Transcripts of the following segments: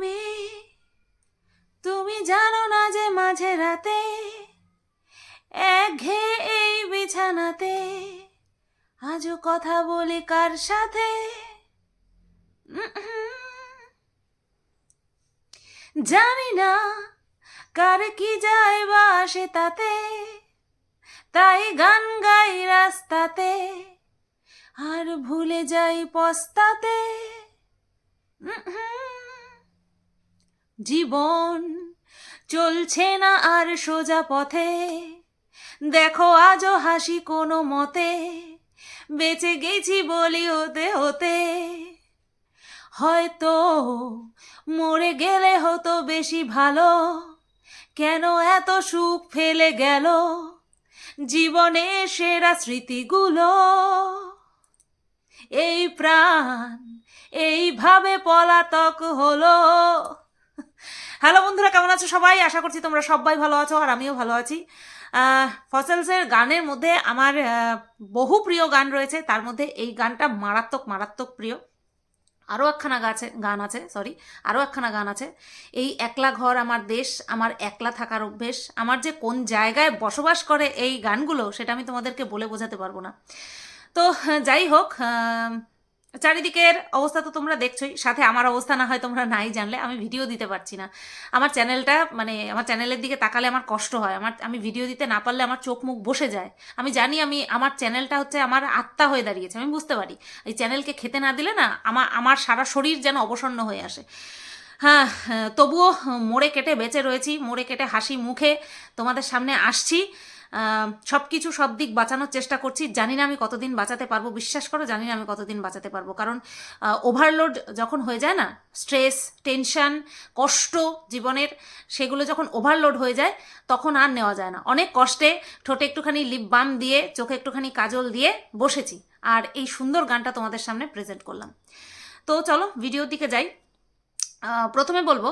মেয়ে তুমি জানো না যে মাঝে রাতে একঘে এই বিছানাতে আজও কথা বলি কার সাথে? জানি না কার কি যায় বা আসে তাতে, তাই গান গাই রাস্তাতে, আর ভুলে যাই পস্তাতে। জীবন চলছে না আর সোজা পথে। দেখো আজও হাসি কোনো মতে, বেঁচে গেছি বলি হতে হতে। হয়তো মরে গেলে হতো বেশি ভালো, কেন এত সুখ ফেলে গেল জীবনে সেরা স্মৃতিগুলো? এই প্রাণ এইভাবে পলাতক হলো। হ্যালো বন্ধুরা, কেমন আছো সবাই? আশা করছি তোমরা সবাই ভালো আছো আর আমিও ভালো আছি। ফসলসের গানের মধ্যে আমার বহু প্রিয় গান রয়েছে। তার মধ্যে এই গানটা মারাত্মক মারাত্মক প্রিয়। আরও একখানা গাছে, গান আছে সরি আরও একখানা গান আছে। এই একলা ঘর আমার দেশ, আমার একলা থাকার অভ্যেস, আমার যে কোন জায়গায় বসবাস করে এই গানগুলো, সেটা আমি তোমাদেরকে বলে বোঝাতে পারব না। তো, যাই হোক চারিদিকের অবস্থা তো তোমরা দেখছোই সাথে আমার অবস্থা না হয় তোমরা নাই জানলে আমি ভিডিও দিতে পারছি না। আমার চ্যানেলটা মানে আমার চ্যানেলের দিকে তাকালে আমার কষ্ট হয় আমার আমি ভিডিও দিতে না পারলে আমার চোখ মুখ বসে যায়। আমি জানি আমি আমার চ্যানেলটা হচ্ছে আমার আত্মা হয়ে দাঁড়িয়েছে আমি বুঝতে পারি। এই চ্যানেলকে খেতে না দিলে না আমার আমার সারা শরীর যেন অবসন্ন হয়ে আসে। হ্যাঁ হ্যাঁ, তবুও মোড়ে কেটে বেঁচে রয়েছি মোড়ে কেটে হাসি মুখে তোমাদের সামনে আসছি। সব কিছু সব দিক বাঁচানোর চেষ্টা করছি। জানি না আমি কতদিন বাঁচাতে পারব, বিশ্বাস করো জানি না আমি কতদিন বাঁচাতে পারব। কারণ ওভারলোড যখন হয়ে যায় না স্ট্রেস টেনশন কষ্ট জীবনের, সেগুলো যখন ওভারলোড হয়ে যায়, তখন আর নেওয়া যায় না। অনেক কষ্টে ঠোঁটে একটুখানি লিপ বাম দিয়ে, চোখে একটুখানি কাজল দিয়ে বসেছি। আর এই সুন্দর গানটা তোমাদের সামনে প্রেজেন্ট করলাম। তো চলো ভিডিওর দিকে যাই। প্রথমে বলব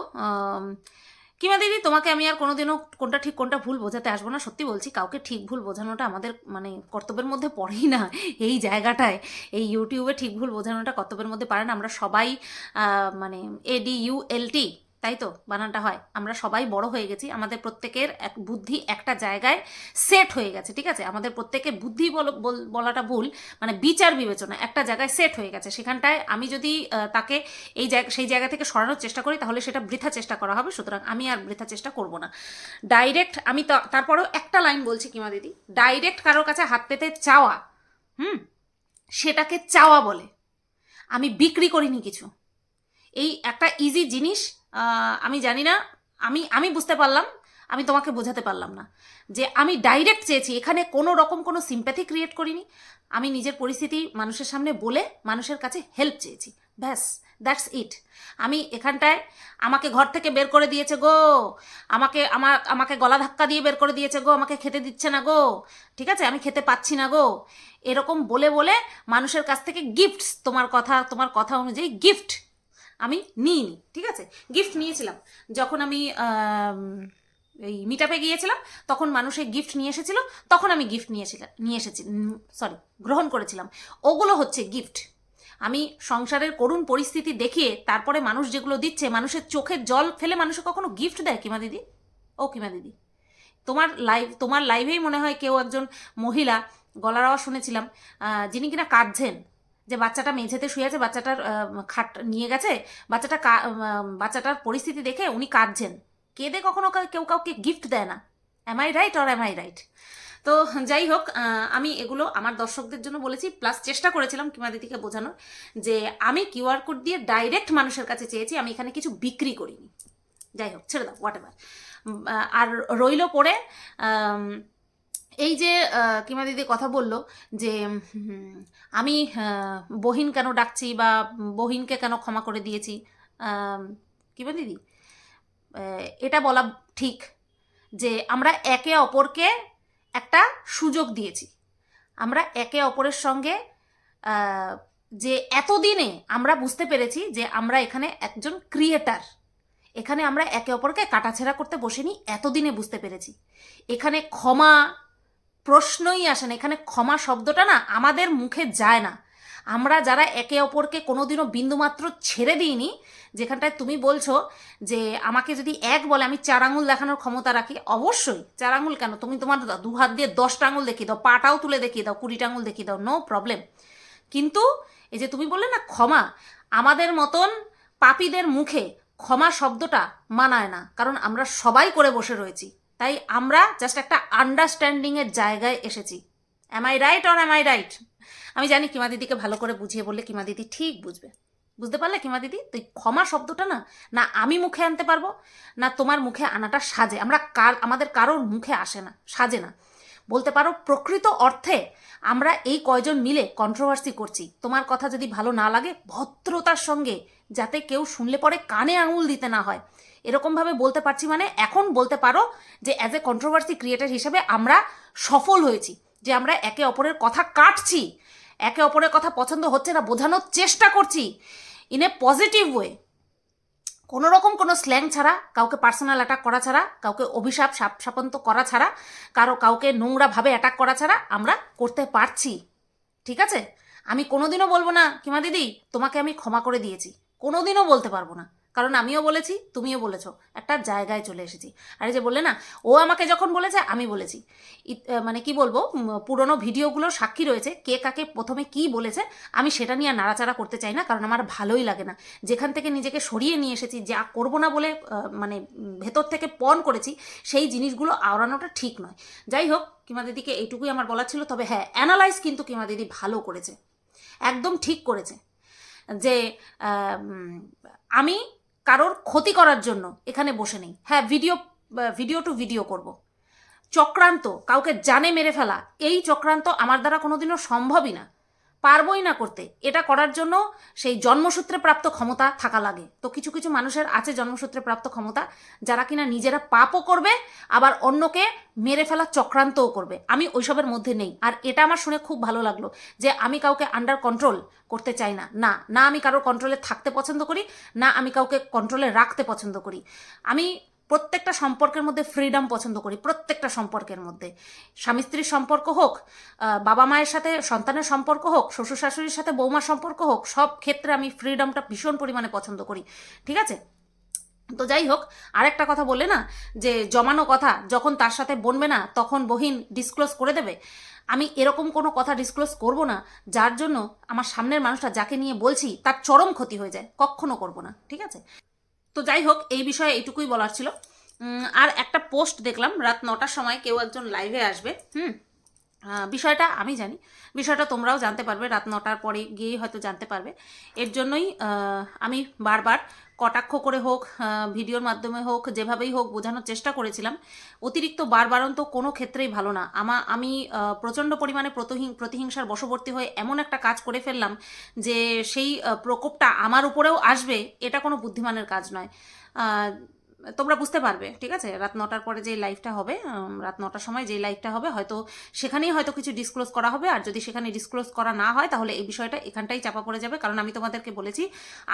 কিমা দিদি, তোমাকে আমি আর কোনোদিনও কোনটা ঠিক, কোনটা ভুল বোঝাতে আসব না। সত্যি বলছি, কাউকে ঠিক ভুল বোঝানোটা আমাদের মানে কর্তব্যের মধ্যে পড়েই না। এই জায়গাটায়, এই ইউটিউবে ঠিক ভুল বোঝানোটা কর্তব্যের মধ্যে পারে না। আমরা সবাই মানে এডি ইউ এল টি তাই তো বানানটা হয়। আমরা সবাই বড় হয়ে গেছি, আমাদের প্রত্যেকের এক বুদ্ধি একটা জায়গায় সেট হয়ে গেছে, ঠিক আছে? আমাদের প্রত্যেকের বুদ্ধি বল- বল- বলাটা ভুল মানে বিচার বিবেচনা একটা জায়গায় সেট হয়ে গেছে। সেখানটায় আমি যদি তাকে এই সেই জায়গা থেকে সরানোর চেষ্টা করি, তাহলে সেটা বৃথা চেষ্টা করা হবে, সুতরাং আমি আর বৃথা চেষ্টা করব না। ডাইরেক্ট আমি তারপরেও একটা লাইন বলছি কিমা দিদি ডাইরেক্ট কারোর কাছে হাত পেতে চাওয়া, হুম? সেটাকে চাওয়া বলে। আমি বিক্রি করিনি কিছু। এই একটা ইজি জিনিস আমি জানি না, আমি আমি বুঝতে পারলাম, আমি তোমাকে বোঝাতে পারলাম না। যে আমি ডাইরেক্ট চেয়েছি, এখানে কোনো রকম কোনো সিম্প্যাথি ক্রিয়েট করিনি। আমি নিজের পরিস্থিতি মানুষের সামনে বলে মানুষের কাছে হেল্প চেয়েছি। ব্যাস দ্যাটস ইট আমি এখানটায় আমাকে ঘর থেকে বের করে দিয়েছে গো। আমাকে আমার আমাকে গলা ধাক্কা দিয়ে বের করে দিয়েছে গো। আমাকে খেতে দিচ্ছে না গো। ঠিক আছে? আমি খেতে পাচ্ছি না গো। এরকম বলে বলে মানুষের কাছ থেকে গিফটস তোমার কথা তোমার কথা অনুযায়ী গিফট আমি নিইনি, ঠিক আছে? গিফট নিয়েছিলাম। যখন আমি এই মিটাপে গিয়েছিলাম, তখন মানুষে গিফট নিয়ে এসেছিল, তখন আমি গিফট নিয়েছিলাম নিয়ে এসেছি সরি গ্রহণ করেছিলাম। ওগুলো হচ্ছে গিফট আমি সংসারের করুণ পরিস্থিতি দেখিয়ে তারপরে মানুষ যেগুলো দিচ্ছে, মানুষের চোখের জল ফেলে মানুষে কখনো গিফট দেয় কিমা দিদি? ও কিমা দিদি? তোমার লাইভ তোমার লাইভেই মনে হয় কেউ একজন মহিলা, গলার আওয়াজ শুনেছিলাম যিনি কিনা কাঁদছেন। যে বাচ্চাটা মেঝেতে শুয়ে আছে বাচ্চাটার খাট নিয়ে গেছে বাচ্চাটা বাচ্চাটার পরিস্থিতি দেখে উনি কাঁদছেন। কেঁদে কখনো কেউ কাউকে গিফট দেয় না। Am I right or am I right তো যাই হোক আমি এগুলো আমার দর্শকদের জন্য বলেছি প্লাস চেষ্টা করেছিলাম কিমা দিদিকে বোঝানোর যে আমি কিউআর কোড দিয়ে ডাইরেক্ট মানুষের কাছে চেয়েছি আমি এখানে কিছু বিক্রি করিনি। যাই হোক ছেড়ে দাও হোয়াট আর রইল আম, এই যে কিমা দিদি কথা বলল যে আমি বহিন কেন ডাকছি বা বহিনকে কেন ক্ষমা করে দিয়েছি? কিমা দিদি? এটা বলা ঠিক যে, আমরা একে অপরকে একটা সুযোগ দিয়েছি। আমরা একে অপরের সঙ্গে যে এতদিনে আমরা বুঝতে পেরেছি যে, আমরা এখানে একজন ক্রিয়েটার এখানে আমরা একে অপরকে কাটাছেড়া করতে বসিনি, এতদিনে বুঝতে পেরেছি। এখানে ক্ষমা প্রশ্নই আসে না। এখানে ক্ষমা শব্দটা না আমাদের মুখে যায় না। আমরা যারা একে অপরকে কোনোদিনও বিন্দুমাত্র ছেড়ে দিইনি, যেখানটায় তুমি বলছো যে আমাকে যদি এক বলে আমি চার আঙুল দেখানোর ক্ষমতা রাখি, অবশ্যই। চার আঙুল কেন? তুমি তোমার দু হাত দিয়ে দশটা আঙুল দেখিয়ে দাও, পাটাও তুলে দেখিয়ে দাও, কুড়িটা আঙুল দেখিয়ে দাও নো প্রবলেম কিন্তু এই যে তুমি বললে না ক্ষমা, আমাদের মতন পাপীদের মুখে ক্ষমা শব্দটা মানায় না, কারণ আমরা সবাই করে বসে রয়েছি। তাই আমরা জাস্ট একটা আন্ডারস্ট্যান্ডিংয়ের জায়গায় এসেছি। Am I right or am I right আমি জানি কিমা দিদিকে ভালো করে বুঝিয়ে বললে কিমা দিদি ঠিক বুঝবে। বুঝতে পারলে কিমা দিদি? তুই ক্ষমা শব্দটা না না আমি মুখে আনতে পারব, না তোমার মুখে আনাটা সাজে। আমরা কার, আমাদের কারোর মুখে আসে না, সাজে না। বলতে পারো প্রকৃত অর্থে আমরা এই কয়জন মিলে কন্ট্রোভার্সি করছি। তোমার কথা যদি ভালো না লাগে, ভদ্রতার সঙ্গে যাতে কেউ শুনলে পরে কানে আঙুল দিতে না হয়। এরকমভাবে বলতে পারছি মানে এখন বলতে পারো যে অ্যাজ এ কন্ট্রোভার্সি ক্রিয়েটার হিসেবে আমরা সফল হয়েছি, যে আমরা একে অপরের কথা কাটছি, একে অপরের কথা পছন্দ হচ্ছে না, বোঝানোর চেষ্টা করছি ইন এ পজিটিভ ওয়ে কোনো রকম কোনো স্ল্যাং ছাড়া, কাউকে পার্সোনাল অ্যাটাক করা ছাড়া, কাউকে অভিশাপ সাপ, সাপন্ত করা ছাড়া, কারও, কাউকে নোংরাভাবে অ্যাটাক করা ছাড়া আমরা করতে পারছি। ঠিক আছে? আমি কোনোদিনও বলব না, কিমা দিদি, তোমাকে আমি ক্ষমা করে দিয়েছি। কোনোদিনও বলতে পারব না। কারণ আমিও বলেছি, তুমিও বলেছ, একটা জায়গায় চলে এসেছি। আর যে বললে না, ও আমাকে যখন বলেছে, আমি বলেছি। মানে কি বলব পুরনো ভিডিওগুলো সাক্ষী রয়েছে, কে কাকে প্রথমে কি বলেছে, আমি সেটা নিয়ে নাড়াচাড়া করতে চাই না, কারণ আমার ভালোই লাগে না। যেখান থেকে নিজেকে সরিয়ে নিয়ে এসেছি, যা করব না বলে মানে ভেতর থেকে পণ করেছি, সেই জিনিসগুলো আওড়ানোটা ঠিক নয়। যাই হোক কিমা দিদিকে এইটুকুই আমার বলা ছিল, তবে হ্যাঁ অ্যানালাইজ কিন্তু কিমা দিদি ভালো করেছে। একদম ঠিক করেছে। যে আমি কারোর ক্ষতি করার জন্য এখানে বসে নেই। হ্যাঁ ভিডিও ভিডিও টু ভিডিও করব। চক্রান্ত, কাউকে জানে মেরে ফেলা, এই চক্রান্ত আমার দ্বারা কোনোদিনও সম্ভবই না। পারবই না করতে। এটা করার জন্য সেই জন্মসূত্রে প্রাপ্ত ক্ষমতা থাকা লাগে। তো কিছু কিছু মানুষের আছে জন্মসূত্রে প্রাপ্ত ক্ষমতা, যারা কিনা নিজেরা পাপও করবে, আবার অন্যকে মেরে ফেলা চক্রান্তও করবে। আমি ওইসবের মধ্যে নেই। আর এটা আমার শুনে খুব ভালো লাগল যে আমি কাউকে আন্ডার কন্ট্রোল করতে চাই না। না না আমি কারোর কন্ট্রোলে থাকতে পছন্দ করি, না আমি কাউকে কন্ট্রোলে রাখতে পছন্দ করি। আমি প্রত্যেকটা সম্পর্কের মধ্যে ফ্রিডম পছন্দ করি, প্রত্যেকটা সম্পর্কের মধ্যে। স্বামী স্ত্রীর সম্পর্ক হোক বাবা মায়ের সাথে সন্তানের সম্পর্ক হোক, শ্বশুর শাশুড়ির সাথে বৌমার সম্পর্ক হোক, সব ক্ষেত্রে আমি ফ্রিডমটা ভীষণ পরিমাণে পছন্দ করি, ঠিক আছে? তো যাই হোক, আরেকটা কথা বললে না, যে জমানো কথা, যখন তার সাথে বনবে না, তখন বহিন ডিসক্লোজ করে দেবে। আমি এরকম কোনো কথা ডিসক্লোজ করব না, যার জন্য আমার সামনের মানুষটা যাকে নিয়ে বলছি, তার চরম ক্ষতি হয়ে যায়, কখনো করব না, ঠিক আছে? তো যাই হোক, এই বিষয়ে এইটুকুই বলার ছিল। আর একটা পোস্ট দেখলাম, রাত নটার সময় কেউ একজন লাইভে আসবে, হুম? বিষয়টা আমি জানি, বিষয়টা তোমরাও জানতে পারবে, রাত নটার পরে গিয়েই হয়তো জানতে পারবে। এর জন্যই আমি বারবার কটাক্ষ করে হোক ভিডিওর মাধ্যমে হোক, যেভাবেই হোক বোঝানোর চেষ্টা করেছিলাম। অতিরিক্ত বারবারন্ত কোনো ক্ষেত্রেই ভালো না। আমা, আমি প্রচণ্ড পরিমাণে প্রতিহিং, প্রতিহিংসার বশবর্তী হয়ে এমন একটা কাজ করে ফেললাম যে সেই প্রকোপটা আমার উপরেও আসবে, এটা কোনো বুদ্ধিমানের কাজ নয়। তোমরা বুঝতে পারবে, ঠিক আছে? রাত নটার পরে যে লাইভটা হবে রাত নটার সময় যে লাইভটা হবে, হয়তো সেখানেই হয়তো কিছু ডিসক্লোজ করা হবে, আর যদি সেখানে ডিসক্লোজ করা না হয়, তাহলে এই বিষয়টা এখানটাই চাপা পড়ে যাবে। কারণ আমি তোমাদেরকে বলেছি,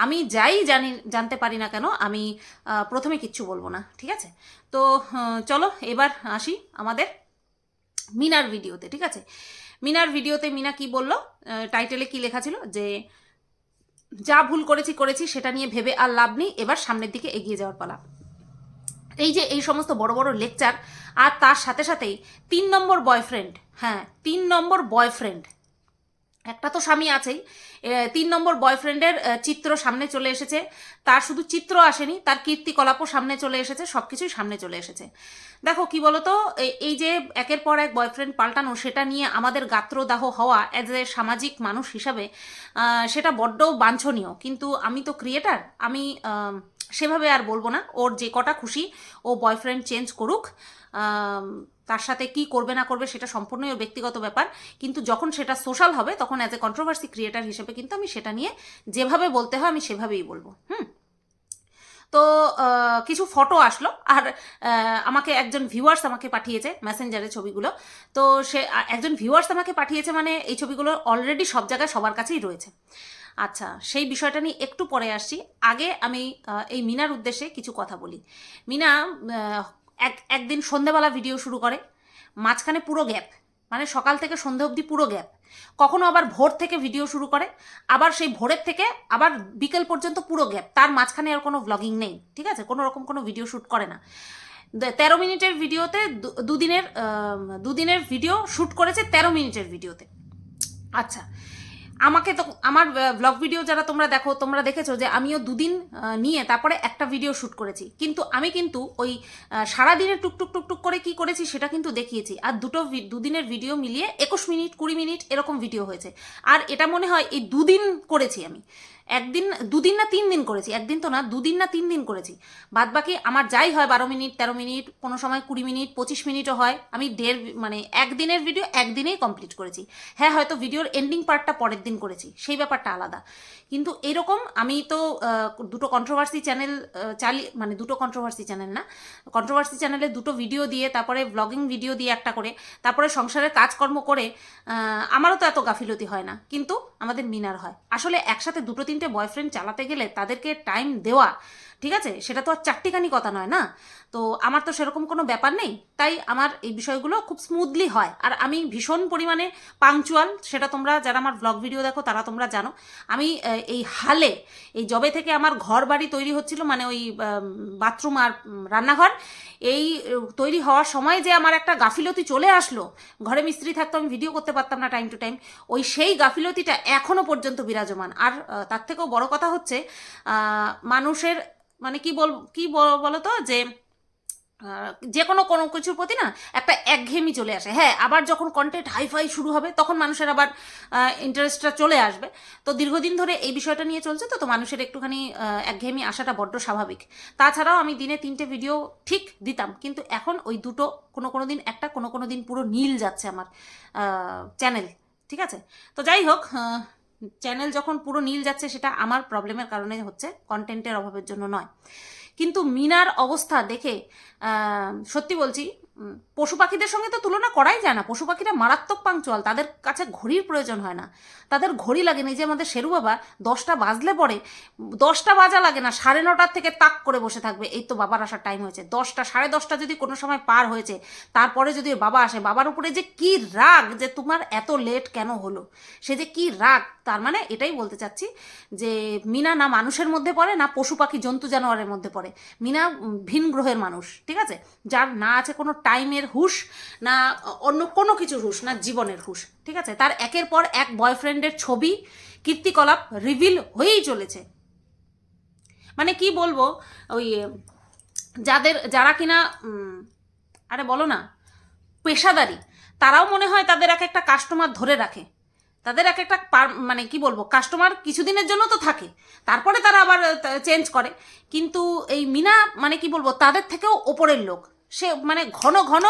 আমি যাই জানি, জানতে পারি না কেন, আমি প্রথমে কিচ্ছু বলব না, ঠিক আছে? তো চলো, এবার আসি আমাদের মিনার ভিডিওতে, ঠিক আছে? মিনার ভিডিওতে মিনা কি বলল? টাইটেলে কি লেখা ছিল? যে, যা ভুল করেছি করেছি, সেটা নিয়ে ভেবে আর লাভ নেই, এবার সামনের দিকে এগিয়ে যাওয়ার পালা। এই যে এই সমস্ত বড় বড় লেকচার আর তার সাথে সাথেই তিন নম্বর বয়ফ্রেন্ড হ্যাঁ তিন নম্বর বয়ফ্রেন্ড একটা তো স্বামী আছেই তিন নম্বর বয়ফ্রেন্ডের চিত্র সামনে চলে এসেছে। তার শুধু চিত্র আসেনি তার কীর্তিকলাপও সামনে চলে এসেছে সব কিছুই সামনে চলে এসেছে। দেখো কি বলতো এই- এই যে একের পর এক বয়ফ্রেন্ড পাল্টানো সেটা নিয়ে আমাদের গাত্রদাহ হওয়া অ্যাজ এ সামাজিক মানুষ হিসাবে সেটা বড্ড বাঞ্ছনীয়। কিন্তু আমি তো ক্রিয়েটার আম, সেভাবে আর বলব না। ওর যে কটা খুশি, ও বয়ফ্রেন্ড চেঞ্জ করুক তার সাথে কি করবে না করবে সেটা সম্পূর্ণই ওর ব্যক্তিগত ব্যাপার। কিন্তু যখন সেটা সোশ্যাল হবে, তখন অ্যাজ এ কন্ট্রোভার্সি ক্রিয়েটার হিসেবে কিন্তু আমি সেটা নিয়ে যেভাবে বলতে হয়, আমি সেভাবেই বলব। হুম? তো কিছু ফটো আসলো। আর আমাকে একজন ভিউয়ার্স আমাকে পাঠিয়েছে মেসেঞ্জারে ছবিগুলো। তো সে একজন ভিউয়ার্স আমাকে পাঠিয়েছে মানে এই ছবিগুলো অলরেডি সব জায়গায় সবার কাছেই রয়েছে। আচ্ছা সেই বিষয়টা নিয়ে একটু পরে আসছি। আগে আমি এই মিনার উদ্দেশ্যে কিছু কথা বলি। মিনা এক, একদিন সন্ধেবেলা ভিডিও শুরু করে, মাঝখানে পুরো গ্যাপ মানে সকাল থেকে সন্ধে অবধি পুরো গ্যাপ কখনো আবার ভোর থেকে ভিডিও শুরু করে, আবার সেই ভোরের থেকে আবার বিকেল পর্যন্ত পুরো গ্যাপ তার মাঝখানে আর কোনো ব্লগিং নেই, ঠিক আছে? কোনো রকম কোনো ভিডিও শ্যুট করে না। তেরো মিনিটের ভিডিওতে দুদিনের দুদিনের ভিডিও শ্যুট করেছে তেরো মিনিটের ভিডিওতে আচ্ছা আমাকে তো আমার ব্লগ ভিডিও যারা তোমরা দেখো, তোমরা দেখেছ যে আমিও দুদিন নিয়ে তারপরে একটা ভিডিও শ্যুট করেছি। কিন্তু আমি কিন্তু ওই সারাদিনের সারাদিনে টুকটুক টুকটুক করে কি করেছি সেটা কিন্তু দেখিয়েছি। আর দুটো দুদিনের ভিডিও মিলিয়ে একুশ মিনিট, কুড়ি মিনিট এরকম ভিডিও হয়েছে। আর এটা মনে হয় এই দুদিন করেছি আমি। একদিন, দুদিন না তিন দিন করেছি, একদিন তো না, দুদিন না তিন দিন করেছি। বাদ বাকি আমার যাই হয় বারো মিনিট, তেরো মিনিট, কোনো সময় কুড়ি মিনিট, পঁচিশ মিনিটও হয়। আমি দেড় মানে একদিনের ভিডিও একদিনেই কমপ্লিট করেছি। হ্যাঁ হয়তো ভিডিওর এন্ডিং পার্টটা পরের দিন করেছি, সেই ব্যাপারটা আলাদা। কিন্তু এরকম আমি তো দুটো কন্ট্রোভার্সি চ্যানেল চালি মানে দুটো কন্ট্রোভার্সি চ্যানেল না কন্ট্রোভার্সি চ্যানেলে দুটো ভিডিও দিয়ে, তারপরে ব্লগিং ভিডিও দিয়ে একটা করে, তারপরে সংসারের কাজকর্ম করে আমারও তো এত গাফিলতি হয় না। কিন্তু আমাদের মিনার হয়। আসলে একসাথে দুটো তিনটে বয়ফ্রেন্ড চালাতে গেলে তাদেরকে টাইম দেওয়া ঠিক আছে? সেটা তো আর চারটিখানি কথা নয় না? তো আমার তো সেরকম কোনো ব্যাপার নেই। তাই আমার এই বিষয়গুলো খুব স্মুথলি হয়। আর আমি ভীষণ পরিমাণে পাংচুয়াল সেটা তোমরা যারা আমার ব্লগ ভিডিও দেখো, তারা তোমরা জানো। আমি এই হালে, এই জবে থেকে আমার ঘর বাড়ি তৈরি হচ্ছিল মানে ওই বাথরুম আর রান্নাঘর, এই তৈরি হওয়ার সময় যে আমার একটা গাফিলতি চলে আসলো, ঘরে মিস্ত্রি থাকতো, আমি ভিডিও করতে পারতাম না টাইম টু টাইম ওই সেই গাফিলতিটা এখনও পর্যন্ত বিরাজমান। আর তার থেকেও বড় কথা হচ্ছে মানুষের মানে কি বল, কি বল- বলতো যে যে কোনো কোনো কিছুর প্রতি না একটা একঘেয়েমি চলে আসে। হ্যাঁ আবার যখন কন্টেন্ট হাইফাই শুরু হবে, তখন মানুষের আবার ইন্টারেস্টটা চলে আসবে। তো দীর্ঘদিন ধরে এই বিষয়টা নিয়ে চলছে তো তো মানুষের একটুখানি একঘেয়েমি আসাটা বড্ড স্বাভাবিক। তাছাড়াও আমি দিনে তিনটে ভিডিও ঠিক দিতাম, কিন্তু এখন ওই দুটো কোনো কোনো দিন একটা, কোনো কোনো দিন পুরো নীল যাচ্ছে আমার চ্যানেল ঠিক আছে? তো যাই হোক চ্যানেল যখন পুরো নীল যাচ্ছে, সেটা আমার প্রবলেমের কারণে হচ্ছে কন্টেন্টের অভাবের জন্য নয়। কিন্তু মিনার অবস্থা দেখে সত্যি বলছি পশু পাখিদের সঙ্গে তো তুলনা করাই যায় না। পশু পাখিরা মারাত্মক পাংচুয়াল। তাদের কাছে ঘড়ির প্রয়োজন হয় না। তাদের ঘড়ি লাগে না। যে আমাদের শেরু বাবা, দশটা বাজলে পরে, দশটা বাজা লাগে না। সাড়ে নটার থেকে তাক করে বসে থাকবে। এই তো বাবার আসার টাইম হয়েছে। দশটা, সাড়ে দশটা যদি কোনো সময় পার হয়েছে, তারপরে যদি বাবা আসে, বাবার উপরে যে কি রাগ যে তোমার এত লেট কেন হলো? সে যে কি রাগ, তার মানে এটাই বলতে চাচ্ছি যে মিনা না মানুষের মধ্যে পড়ে, না পশু পাখি জন্তু জানোয়ারের মধ্যে পড়ে। মিনা ভিন গ্রহের মানুষ, ঠিক আছে? যার না আছে কোনো টাইমের হুশ না অন্য কোনো কিছুর হুশ, না জীবনের হুশ, ঠিক আছে? তার একের পর এক বয়ফ্রেন্ডের ছবি, কীর্তিকলাপ রিভিল হয়েই চলেছে। মানে কি বলব, ওই, যাদের, যারা কিনা আরে বলো না, পেশাদারি, তারাও মনে হয় তাদের এক একটা কাস্টমার ধরে রাখে। তাদের এক একটা মানে কি বলব কাস্টমার কিছুদিনের জন্য তো থাকে, তারপরে তারা আবার চেঞ্জ করে। কিন্তু এই মিনা মানে কি বলব, তাদের থেকেও ওপরের লোক। সে মানে ঘন ঘন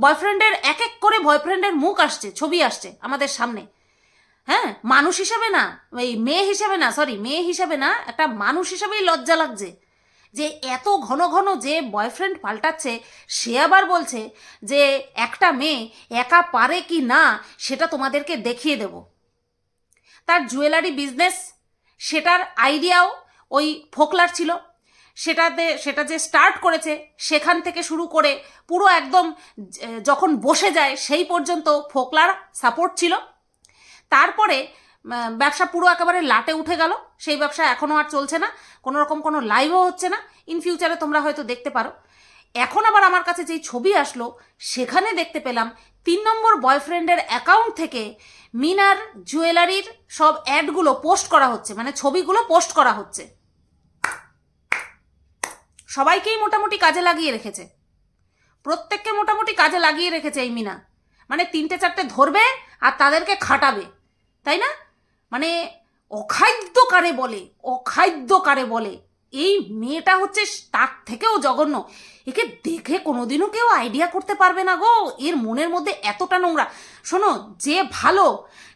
বয়ফ্রেন্ডের এক এক করে বয়ফ্রেন্ডের মুখ আসছে, ছবি আসছে আমাদের সামনে। হ্যাঁ? মানুষ হিসাবে না, এই মেয়ে হিসাবে না সরি মেয়ে হিসাবে না, একটা মানুষ হিসাবেই লজ্জা লাগছে। যে এত ঘন ঘন যে বয়ফ্রেন্ড পাল্টাচ্ছে, সে আবার বলছে যে একটা মেয়ে একা পারে কি না, সেটা তোমাদেরকে দেখিয়ে দেব। তার জুয়েলারি বিজনেস সেটার আইডিয়াও ওই ফোকলার ছিল। সেটাতে, সেটা যে স্টার্ট করেছে, সেখান থেকে শুরু করে পুরো একদম যখন বসে যায়, সেই পর্যন্ত ফোকলার সাপোর্ট ছিল। তারপরে ব্যবসা পুরো একেবারে লাটে উঠে গেল। সেই ব্যবসা এখনও আর চলছে না। কোনো রকম কোনো লাইভও হচ্ছে না। ইন ফিউচারে তোমরা হয়তো দেখতে পারো। এখন আবার আমার কাছে যেই ছবি আসলো, সেখানে দেখতে পেলাম তিন নম্বর বয়ফ্রেন্ডের অ্যাকাউন্ট থেকে মিনার জুয়েলারির সব অ্যাডগুলো পোস্ট করা হচ্ছে। মানে ছবিগুলো পোস্ট করা হচ্ছে। সবাইকেই মোটামুটি কাজে লাগিয়ে রেখেছে। প্রত্যেককে মোটামুটি কাজে লাগিয়ে রেখেছে এই মিনা। মানে তিনটে চারটে ধরবে আর তাদেরকে খাটাবে, তাই না? মানে অখাদ্য কারে বলে, অখাদ্য কারে বলে। এই মেয়েটা হচ্ছে তার থেকেও জঘন্য। একে দেখে কোনোদিনও কেউ আইডিয়া করতে পারবে না গো। এর মনের মধ্যে এতটা নোংরা। শোনো, যে ভালো,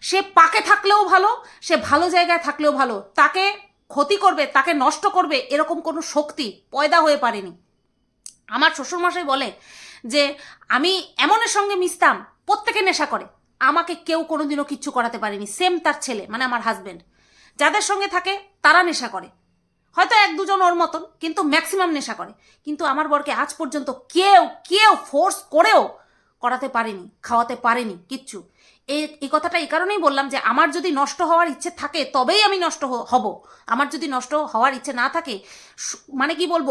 সে পাকে থাকলেও ভালো, সে ভালো জায়গায় থাকলেও ভালো। তাকে ক্ষতি করবে, তাকে নষ্ট করবে, এরকম কোনো শক্তি পয়দা হয়ে পারেনি। আমার শ্বশুরমশাই বলে যে, আমি এমনের সঙ্গে মিশতাম, প্রত্যেকে নেশা করে। আমাকে কেউ কোনোদিনও কিচ্ছু করাতে পারেনি। সেম তার ছেলে মানে আমার হাজব্যান্ড যাদের সঙ্গে থাকে, তারা নেশা করে। হয়তো এক দুজন ওর মতন, কিন্তু ম্যাক্সিমাম নেশা করে। কিন্তু আমার বরকে আজ পর্যন্ত কেউ কেউ ফোর্স করেও করাতে পারেনি, খাওয়াতে পারেনি কিচ্ছু। এই কথাটা এই কারণেই বললাম যে আমার যদি নষ্ট হওয়ার ইচ্ছে থাকে, তবেই আমি নষ্ট হব। আমার যদি নষ্ট হওয়ার ইচ্ছে না থাকে মানে কি বলব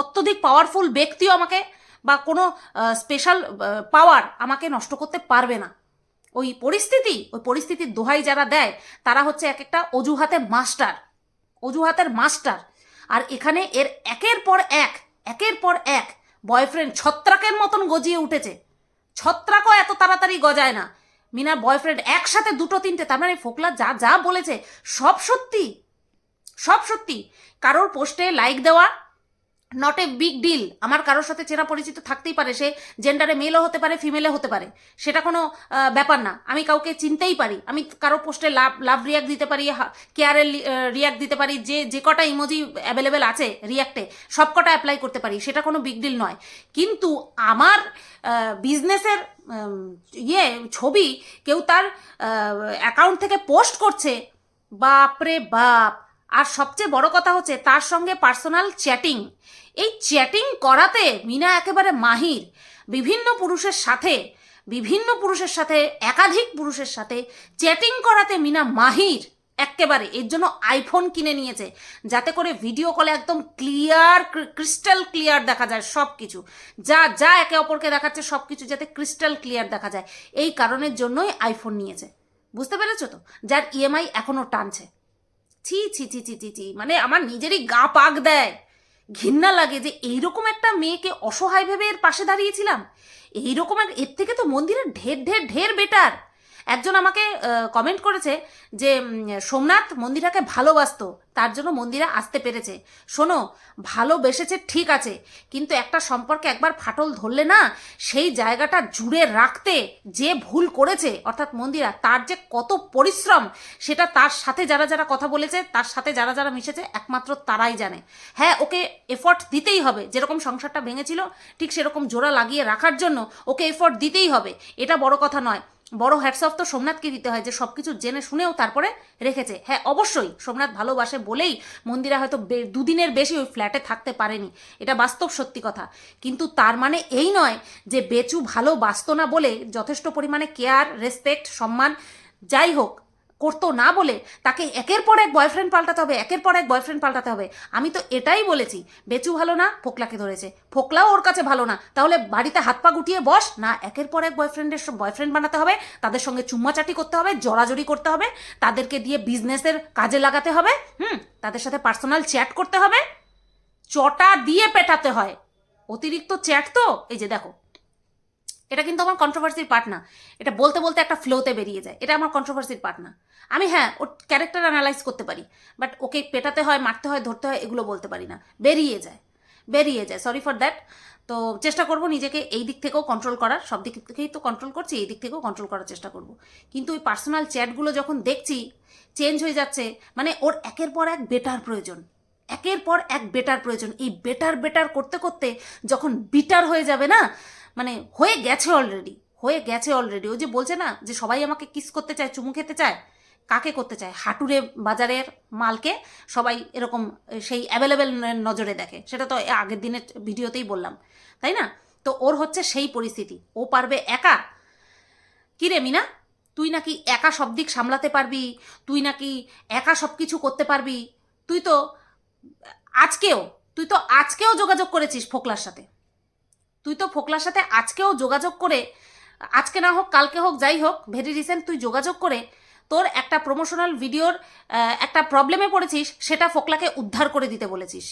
অত্যধিক পাওয়ারফুল ব্যক্তিও আমাকে বা কোনো স্পেশাল পাওয়ার আমাকে নষ্ট করতে পারবে না। ওই পরিস্থিতি, ওই পরিস্থিতির দোহাই যারা দেয়, তারা হচ্ছে এক একটা অজুহাতে মাস্টার অজুহাতের মাস্টার আর এখানে এর একের পর এক, একের পর এক বয়ফ্রেন্ড ছত্রাকের মতন গজিয়ে উঠেছে। ছত্রাকও এত তাড়াতাড়ি গজায় না। মিনার বয়ফ্রেন্ড একসাথে দুটো তিনটে, তার মানে ফোকলা যা যা বলেছে, সব সত্যি সব সত্যি। কারোর পোস্টে লাইক দেওয়া নট এ বিগ ডিল আমার কারোর সাথে চেনা পরিচিত থাকতেই পারে সে। জেন্ডারে মেলও হতে পারে ফিমেলও হতে পারে। সেটা কোনো ব্যাপার না। আমি কাউকে চিনতেই পারি। আমি কারও পোস্টে লাভ লাভ রিয়াক্ট দিতে পারি কেয়ারের রিয়াক্ট দিতে পারি। যে যে কটা ইমোজি অ্যাভেলেবেল আছে রিয়াক্টে সব কটা অ্যাপ্লাই করতে পারি। সেটা কোনো বিগ ডিল নয়। কিন্তু আমার বিজনেসের ইয়ে ছবি কেউ তার অ্যাকাউন্ট থেকে পোস্ট করছে, বাপরে বাপ! আর সবচেয়ে বড় কথা হচ্ছে তার সঙ্গে পার্সোনাল চ্যাটিং এই চ্যাটিং করাতে মিনা একেবারে মাহির। বিভিন্ন পুরুষের সাথে, বিভিন্ন পুরুষের সাথে, একাধিক পুরুষের সাথে চ্যাটিং করাতে মিনা মাহির। একেবারে, এর জন্য আইফোন কিনে নিয়েছে। যাতে করে ভিডিও কলে একদম ক্লিয়ার ক্রিস্টাল ক্লিয়ার দেখা যায় সব কিছু যা যা একে অপরকে দেখাচ্ছে সব কিছু যাতে ক্রিস্টাল ক্লিয়ার দেখা যায়। এই কারণের জন্যই আইফোন নিয়েছে। বুঝতে পেরেছ তো? যার ইএমআই এখনও টানছে। ছি ছি ছি ছি ছি ছি মানে আমার নিজেরই গা পাক দেয়। ঘৃণা লাগে যে এইরকম একটা মেয়েকে অসহায় ভেবে এর পাশে দাঁড়িয়েছিলাম। এইরকম এর থেকে তো মন্দিরের ঢের ঢের ঢের বেটার একজন আমাকে কমেন্ট করেছে যে সোমনাথ মন্দিরাকে ভালোবাসতো, তার জন্য মন্দিরা আসতে পেরেছে। শোনো, ভালোবেসেছে ঠিক আছে, কিন্তু একটা সম্পর্কে একবার ফাটল ধরলে না, সেই জায়গাটা জুড়ে রাখতে যে ভুল করেছে, অর্থাৎ মন্দিরা, তার যে কত পরিশ্রম, সেটা তার সাথে যারা যারা কথা বলেছে, তার সাথে যারা যারা মিশেছে, একমাত্র তারাই জানে। হ্যাঁ ওকে এফর্ট দিতেই হবে, যেরকম সংসারটা ভেঙেছিল, ঠিক সেরকম জোড়া লাগিয়ে রাখার জন্য ওকে এফর্ট দিতেই হবে, এটা বড় কথা নয়। বড় হ্যাটস অফ তো সোমনাথকে দিতে হয় যে সব কিছু জেনে শুনেও তারপরে রেখেছে। হ্যাঁ অবশ্যই সোমনাথ ভালোবাসে বলেই মন্দিরা হয়তো দুদিনের বেশি ওই ফ্ল্যাটে থাকতে পারেনি। এটা বাস্তব সত্যি কথা। কিন্তু তার মানে এই নয় যে বেচু ভালোবাসত না বলে যথেষ্ট পরিমাণে কেয়ার রেসপেক্ট সম্মান, যাই হোক করতো না বলে তাকে একের পর এক বয়ফ্রেন্ড পাল্টাতে হবে, একের পর এক বয়ফ্রেন্ড পাল্টাতে হবে। আমি তো এটাই বলেছি, বেচু ভালো না, ফোকলাকে ধরেছে। ফোকলাও ওর কাছে ভালো না, তাহলে বাড়িতে হাত পা গুটিয়ে বস, না একের পর এক বয়ফ্রেন্ডের বয়ফ্রেন্ড বানাতে হবে, তাদের সঙ্গে চুম্মাচাটি করতে হবে, জড়াজড়ি করতে হবে, তাদেরকে দিয়ে বিজনেসের কাজে লাগাতে হবে, হুম, তাদের সাথে পার্সোনাল চ্যাট করতে হবে, চটা দিয়ে পেটাতে হয়। অতিরিক্ত চ্যাট তো, এই যে দেখো এটা কিন্তু আমার কন্ট্রোভার্সির পার্ট না। এটা বলতে বলতে একটা ফ্লোতে বেরিয়ে যায়। এটা আমার কন্ট্রোভার্সির পার্ট না। আমি হ্যাঁ ওর ক্যারেক্টার অ্যানালাইজ করতে পারি বাট ওকে পেটাতে হয়, মারতে হয়, ধরতে হয়, এগুলো বলতে পারি না। বেরিয়ে যায়। বেরিয়ে যায়। সরি ফর দ্যাট তো চেষ্টা করব নিজেকে এই দিক থেকেও কন্ট্রোল করার। সব দিক থেকেই তো কন্ট্রোল করছি, এই দিক থেকেও কন্ট্রোল করার চেষ্টা করব। কিন্তু ওই পার্সোনাল চ্যাটগুলো যখন দেখছি চেঞ্জ হয়ে যাচ্ছে মানে ওর একের পর এক বেটার প্রয়োজন। একের পর এক বেটার প্রয়োজন। এই বেটার বেটার করতে করতে যখন বিটার হয়ে যাবে না মানে হয়ে গেছে অলরেডি হয়ে গেছে অলরেডি ওই যে বলছে না যে সবাই আমাকে কিস করতে চায়, চুমু খেতে চায়, কাকে করতে চায়? হাটুরে বাজারের মালকে সবাই এরকম সেই অ্যাভেলেবেল নজরে দেখে। সেটা তো আগের দিনের ভিডিওতেই বললাম, তাই না? তো ওর হচ্ছে সেই পরিস্থিতি। ও পারবে একা? কি রে মিনা? তুই নাকি একা সব দিক সামলাতে পারবি? তুই নাকি একা সব কিছু করতে পারবি? তুই তো আজকেও, তুই তো আজকেও যোগাযোগ করেছিস ফোকলার সাথে। তুই তো ফোকলার সাথে আজকেও যোগাযোগ করে, আজকে না হোক, কালকে হোক, যাই হোক, ভেরি রিসেন্ট তুই যোগাযোগ করে তোর একটা প্রমোশনাল ভিডিওর একটা প্রবলেমে পড়েছিস, সেটা ফোকলাকে উদ্ধার করে দিতে বলেছিস।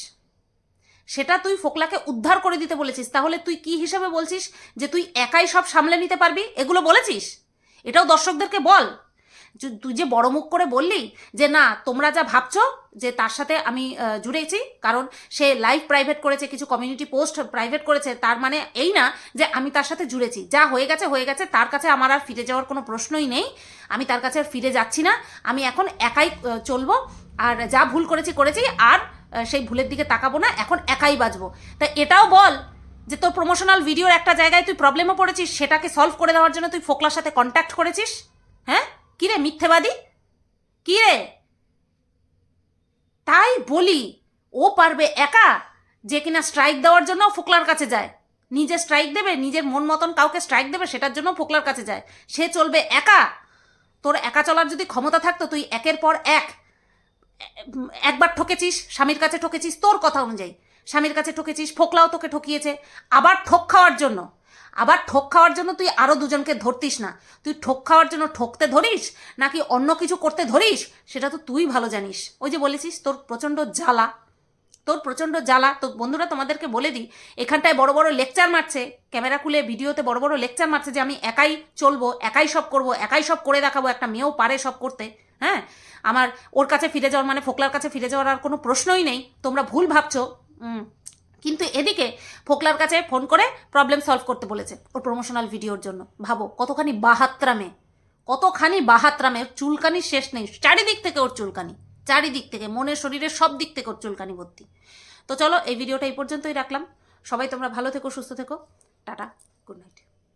সেটা তুই ফোকলাকে উদ্ধার করে দিতে বলেছিস। তাহলে তুই কি হিসাবে বলছিস যে তুই একাই সব সামলে নিতে পারবি? এগুলো বলেছিস? এটাও দর্শকদেরকে বল। তুই যে বড় মুখ করে বললি যে না, তোমরা যা ভাবছ যে তার সাথে আমি জুড়েছি, কারণ সে লাইভ প্রাইভেট করেছে, কিছু কমিউনিটি পোস্ট প্রাইভেট করেছে, তার মানে এই না যে আমি তার সাথে জুড়েছি। যা হয়ে গেছে হয়ে গেছে, তার কাছে আমার আর ফিরে যাওয়ার কোনো প্রশ্নই নেই। আমি তার কাছে ফিরে যাচ্ছি না। আমি এখন একাই চলবো। আর যা ভুল করেছি করেছি। আর সেই ভুলের দিকে তাকাবো না, এখন একাই বাঁচবো। তা এটাও বল যে তোর প্রমোশনাল ভিডিওর একটা জায়গায় তুই প্রবলেমও পড়েছিস, সেটাকে সলভ করে দেওয়ার জন্য তুই ফোকলার সাথে কন্ট্যাক্ট করেছিস? হ্যাঁ? কি রে মিথ্যেবাদী? কি রে তাই বলি, ও পারবে একা যে কিনা স্ট্রাইক দেওয়ার জন্য ফোকলার কাছে যায়। নিজে স্ট্রাইক দেবে, নিজের মন মতন কাউকে স্ট্রাইক দেবে, সেটার জন্য ফোকলার কাছে যায়। সে চলবে একা। তোর একা চলার যদি ক্ষমতা থাকতো, তুই একের পর এক, একবার ঠকেছিস, স্বামীর কাছে ঠকেছিস তোর কথা অনুযায়ী। স্বামীর কাছে ঠকেছিস, ফোকলাও তোকে ঠকিয়েছে। আবার ঠক খাওয়ার জন্য। আবার ঠক খাওয়ার জন্য তুই আরও দুজনকে ধরতিস না। তুই ঠক খাওয়ার জন্য ঠকতে ধরিস নাকি অন্য কিছু করতে ধরিস? সেটা তো তুই ভালো জানিস। ওই যে বলেছিস, তোর প্রচণ্ড জ্বালা। তোর প্রচণ্ড জ্বালা। তো বন্ধুরা, তোমাদেরকে বলে দিই, এখানটায় বড় বড় লেকচার মারছে। ক্যামেরা খুলে ভিডিওতে বড় বড় লেকচার মারছে যে আমি একাই চলবো, একাই সব করব, একাই সব করে দেখাবো, একটা মেয়েও পারে সব করতে। হ্যাঁ? আমার ওর কাছে ফিরে যাওয়ার মানে ফোকলার কাছে ফিরে যাওয়ার আর কোনো প্রশ্নই নেই। তোমরা ভুল ভাবছ। কিন্তু এদিকে ফোকলার কাছে ফোন করে প্রবলেম সলভ করতে বলেছে ওর প্রমোশনাল ভিডিওর জন্য। ভাবো, কতখানি বাহাত্রা মেয়ে কতখানি বাহাত্রা মেয়ে চুলকানি শেষ নেই। চারিদিক থেকে ওর চুলকানি, চারিদিক থেকে, মনের শরীরের সব দিক থেকে ওর চুলকানি ভর্তি। তো চলো, এই ভিডিওটা এই পর্যন্তই রাখলাম। সবাই তোমরা ভালো থেকো, সুস্থ থেকো। Tata good night